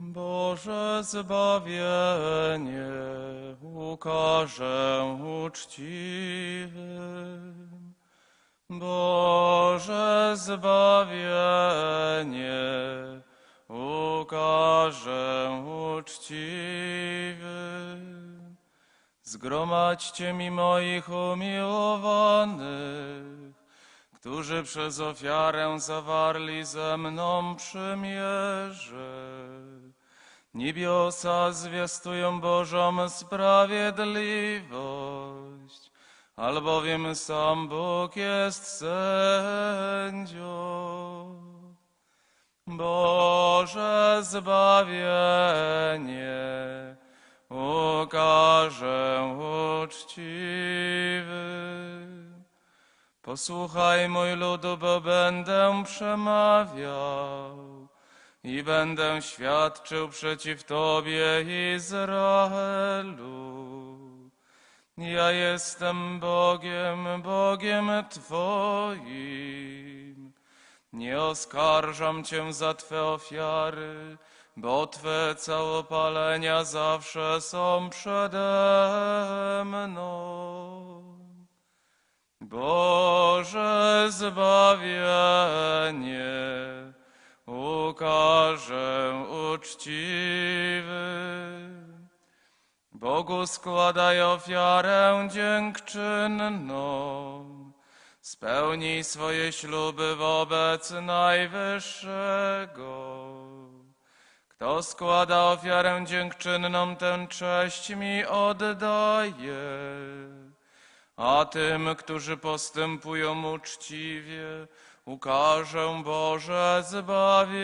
Boże zbawienie ukażę uczciwym. Boże zbawienie ukażę uczciwym. Zgromadźcie mi moich umiłowanych, którzy przez ofiarę zawarli ze mną przymierze. Niebiosa zwiastują Bożą sprawiedliwość, albowiem sam Bóg jest sędzią. Boże zbawienie ukażę uczciwy. Posłuchaj mój ludu, bo będę przemawiał i będę świadczył przeciw Tobie, Izraelu. Ja jestem Bogiem, Bogiem Twoim. Nie oskarżam Cię za Twe ofiary, bo Twe całopalenia zawsze są przede mną. Boże zbawienie ukażę uczciwy. Bogu składaj ofiarę dziękczynną. Spełnij swoje śluby wobec Najwyższego. Kto składa ofiarę dziękczynną, ten cześć mi oddaje. A tym, którzy postępują uczciwie, ukażę Boże zbawienie.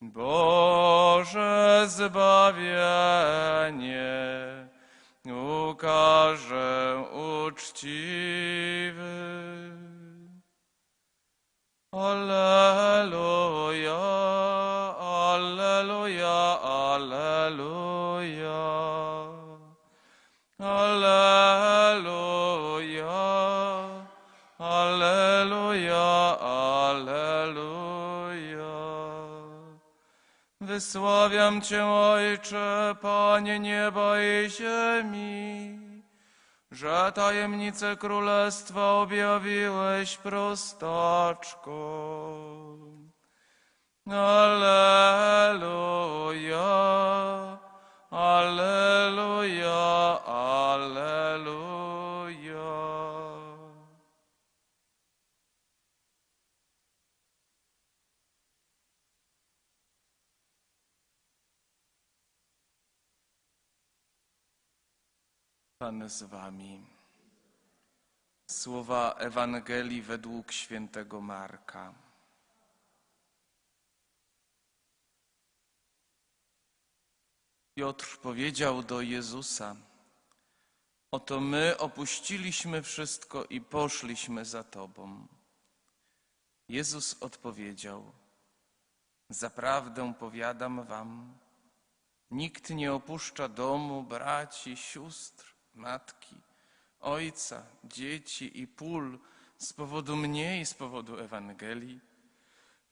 Boże zbawienie ukażę uczciwy. Alleluja, Alleluja, Alleluja. Alleluja, Wysławiam Cię, Ojcze, Panie nieba i ziemi, że tajemnice królestwa objawiłeś prostaczkom. Alleluja, Alleluja, Alleluja. Pan z wami. Słowa Ewangelii według świętego Marka. Piotr powiedział do Jezusa: Oto my opuściliśmy wszystko i poszliśmy za Tobą. Jezus odpowiedział: Zaprawdę powiadam Wam, nikt nie opuszcza domu, braci, sióstr, matki, ojca, dzieci i pól z powodu mnie i z powodu Ewangelii,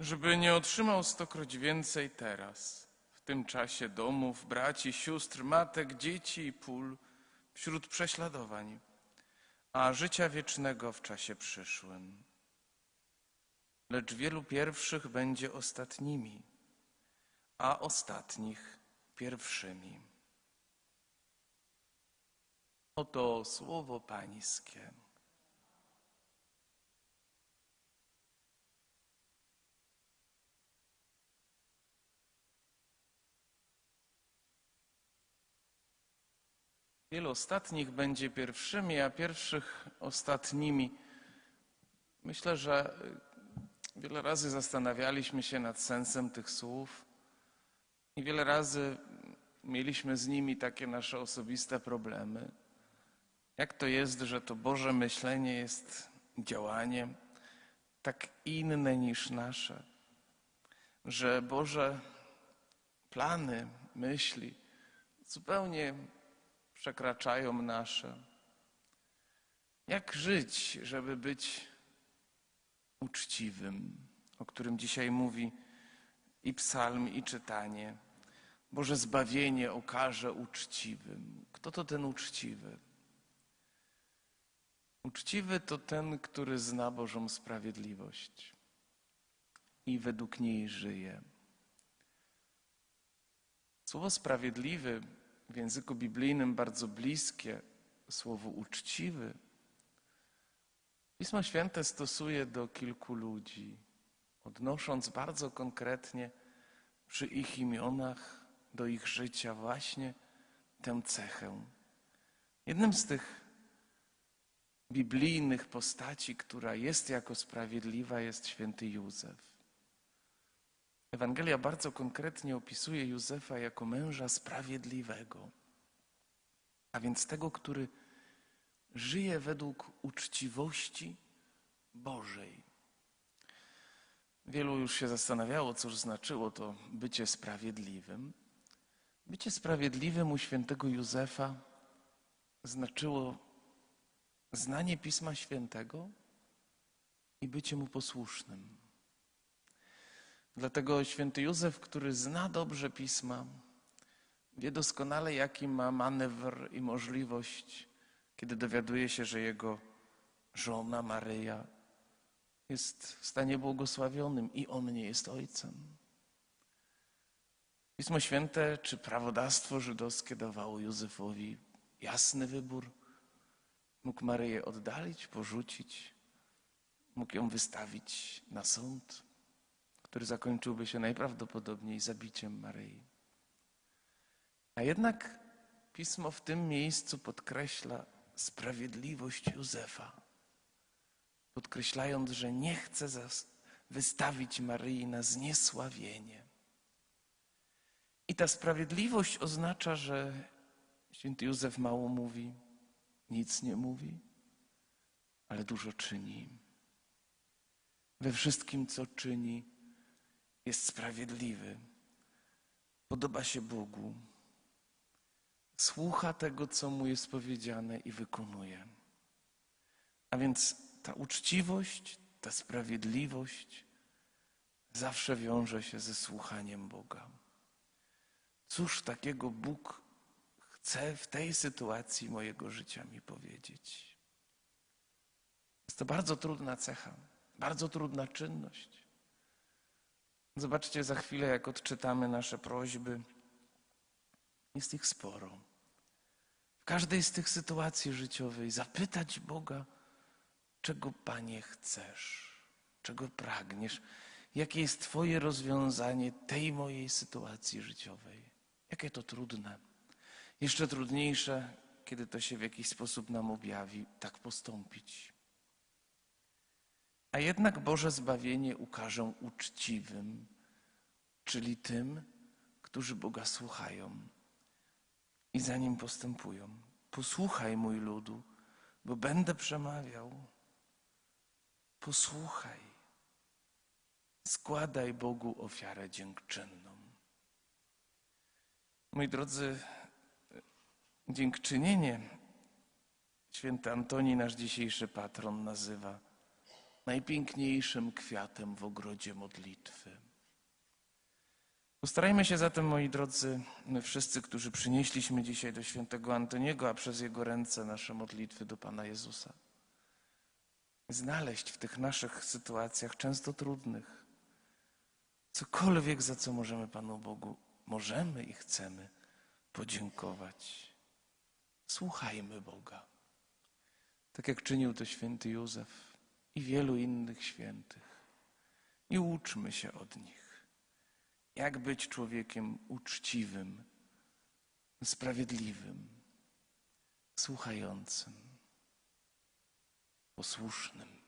żeby nie otrzymał stokroć więcej teraz, w tym czasie domów, braci, sióstr, matek, dzieci i pól wśród prześladowań, a życia wiecznego w czasie przyszłym. Lecz wielu pierwszych będzie ostatnimi, a ostatnich pierwszymi. Oto słowo Pańskie. Wielu ostatnich będzie pierwszymi, a pierwszych ostatnimi. Myślę, że wiele razy zastanawialiśmy się nad sensem tych słów i wiele razy mieliśmy z nimi takie nasze osobiste problemy. Jak to jest, że to Boże myślenie jest działaniem tak inne niż nasze? Że Boże plany, myśli zupełnie przekraczają nasze. Jak żyć, żeby być uczciwym, o którym dzisiaj mówi i psalm, i czytanie. Boże zbawienie okaże uczciwym. Kto to ten uczciwy? Uczciwy to ten, który zna Bożą sprawiedliwość i według niej żyje. Słowo sprawiedliwy w języku biblijnym bardzo bliskie słowu uczciwy. Pismo Święte stosuje do kilku ludzi, odnosząc bardzo konkretnie przy ich imionach do ich życia właśnie tę cechę. Jednym z tych biblijnych postaci, która jest jako sprawiedliwa, jest święty Józef. Ewangelia bardzo konkretnie opisuje Józefa jako męża sprawiedliwego, a więc tego, który żyje według uczciwości Bożej. Wielu już się zastanawiało, cóż znaczyło to bycie sprawiedliwym. Bycie sprawiedliwym u świętego Józefa znaczyło znanie Pisma Świętego i bycie mu posłusznym. Dlatego święty Józef, który zna dobrze Pisma, wie doskonale, jaki ma manewr i możliwość, kiedy dowiaduje się, że jego żona Maryja jest w stanie błogosławionym i on nie jest ojcem. Pismo Święte czy prawodawstwo żydowskie dawało Józefowi jasny wybór. Mógł Maryję oddalić, porzucić, mógł ją wystawić na sąd, który zakończyłby się najprawdopodobniej zabiciem Maryi. A jednak pismo w tym miejscu podkreśla sprawiedliwość Józefa, podkreślając, że nie chce wystawić Maryi na zniesławienie. I ta sprawiedliwość oznacza, że święty Józef mało mówi, nic nie mówi, ale dużo czyni. We wszystkim, co czyni, jest sprawiedliwy, podoba się Bogu, słucha tego, co mu jest powiedziane i wykonuje. A więc ta uczciwość, ta sprawiedliwość zawsze wiąże się ze słuchaniem Boga. Cóż takiego Bóg chce w tej sytuacji mojego życia mi powiedzieć? Jest to bardzo trudna cecha, bardzo trudna czynność. Zobaczcie za chwilę, jak odczytamy nasze prośby. Jest ich sporo. W każdej z tych sytuacji życiowej zapytać Boga, czego Panie chcesz, czego pragniesz, jakie jest Twoje rozwiązanie tej mojej sytuacji życiowej. Jakie to trudne. Jeszcze trudniejsze, kiedy to się w jakiś sposób nam objawi, tak postąpić. A jednak Boże zbawienie ukażę uczciwym, czyli tym, którzy Boga słuchają i za nim postępują. Posłuchaj, mój ludu, bo będę przemawiał. Posłuchaj. Składaj Bogu ofiarę dziękczynną. Moi drodzy, dziękczynienie święty Antoni, nasz dzisiejszy patron, nazywa najpiękniejszym kwiatem w ogrodzie modlitwy. Postarajmy się zatem, moi drodzy, my wszyscy, którzy przynieśliśmy dzisiaj do świętego Antoniego, a przez jego ręce nasze modlitwy do Pana Jezusa, znaleźć w tych naszych sytuacjach, często trudnych, cokolwiek, za co możemy Panu Bogu, możemy i chcemy podziękować. Słuchajmy Boga. Tak jak czynił to święty Józef i wielu innych świętych. I uczmy się od nich. Jak być człowiekiem uczciwym, sprawiedliwym, słuchającym, posłusznym.